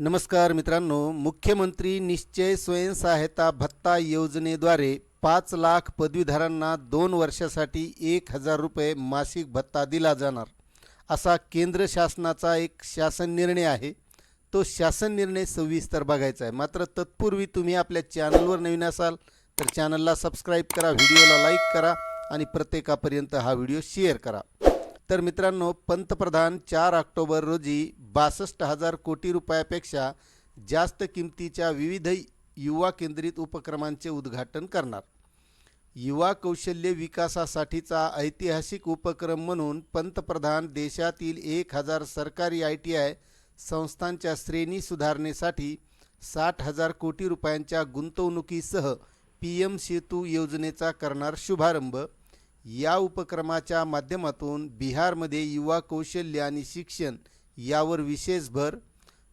नमस्कार मित्रांनो मुख्यमंत्री निश्चय स्वयंसहायता भत्ता योजनेद्वारे पाच लाख पदवीधरांना दोन वर्षासाठी एक हजार रुपये मासिक भत्ता दिला जाणार. असा केंद्र शासनाचा एक शासन निर्णय आहे. तो शासन निर्णय सविस्तर बघायचा आहे. मात्र तत्पूर्वी तुम्ही आपल्या चॅनलवर नवीन असाल तर चॅनलला सबस्क्राईब करा व्हिडिओला लाईक करा आणि प्रत्येकापर्यंत हा व्हिडिओ शेअर करा. तर मित्रांनो पंतप्रधान चार ऑक्टोबर रोजी बासष्ट हजार कोटी रुपयापेक्षा जास्त किमतीच्या विविध युवा केंद्रित उपक्रमांचे उद्घाटन करणार. युवा कौशल्य विकासासाठीचा ऐतिहासिक उपक्रम म्हणून पंतप्रधान देशातील एक हजार सरकारी आय टी आय संस्थांच्या श्रेणी सुधारणेसाठी साठ हजार कोटी रुपयांच्या गुंतवणुकीसह पी एम सेतू योजनेचा करणार शुभारंभ या उपक्रमाच्या माध्यमातून बिहारमध्ये युवा कौशल्य आणि शिक्षण यावर विशेष भर.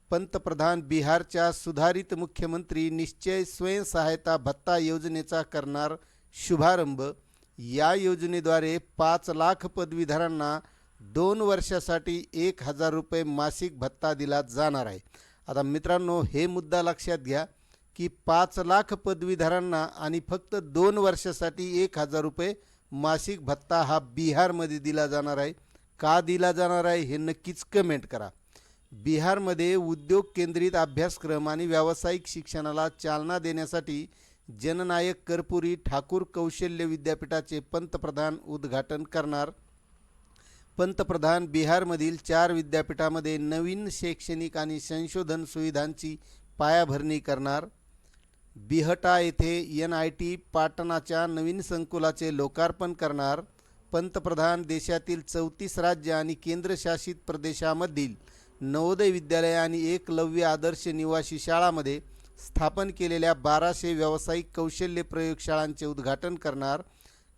पंतप्रधान बिहारच्या सुधारित मुख्यमंत्री निश्चय स्वयंसहायता भत्ता योजनेचा करणार शुभारंभ. या योजनेद्वारे पाच लाख पदवीधरांना दोन वर्षासाठी एक हजार रुपये मासिक भत्ता दिला जाणार आहे. आता मित्रांनो हे मुद्दा लक्षात घ्या की पाच लाख पदवीधरांना आणि फक्त दोन वर्षासाठी एक हजार रुपये मासिक भत्ता हा बिहारमध्ये दिला जाणार आहे. का दिला जाणार आहे हे नक्कीच कमेंट करा. बिहारमध्ये उद्योग केंद्रित अभ्यासक्रम आणि व्यावसायिक शिक्षणाला चालना देण्यासाठी जननायक कर्पुरी ठाकूर कौशल्य विद्यापीठाचे पंतप्रधान उद्घाटन करणार. पंतप्रधान बिहारमधील चार विद्यापीठामध्ये नवीन शैक्षणिक आणि संशोधन सुविधांची पायाभरणी करणार. बिहटा येथे एन आय टी पाटणाच्या नवीन संकुलाचे लोकार्पण करणार पंतप्रधान देशातील चौतीस राज्य आणि केंद्रशासित प्रदेशामधील नवोदय विद्यालय आणि एकलव्य आदर्श निवासी शाळामध्ये स्थापन केलेल्या बाराशे व्यावसायिक कौशल्य प्रयोगशाळांचे उद्घाटन करणार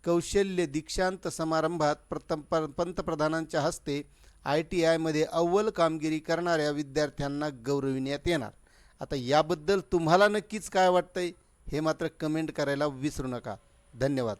कौशल्य दीक्षांत समारंभात प्रथम पंतप्रधानांच्या हस्ते आय टी आयमध्ये अव्वल कामगिरी करणाऱ्या विद्यार्थ्यांना गौरविण्यात येणार. आता याबद्दल तुम्हाला नक्कीच काय वाटतंय हे मात्र कमेंट करायला विसरू नका. धन्यवाद.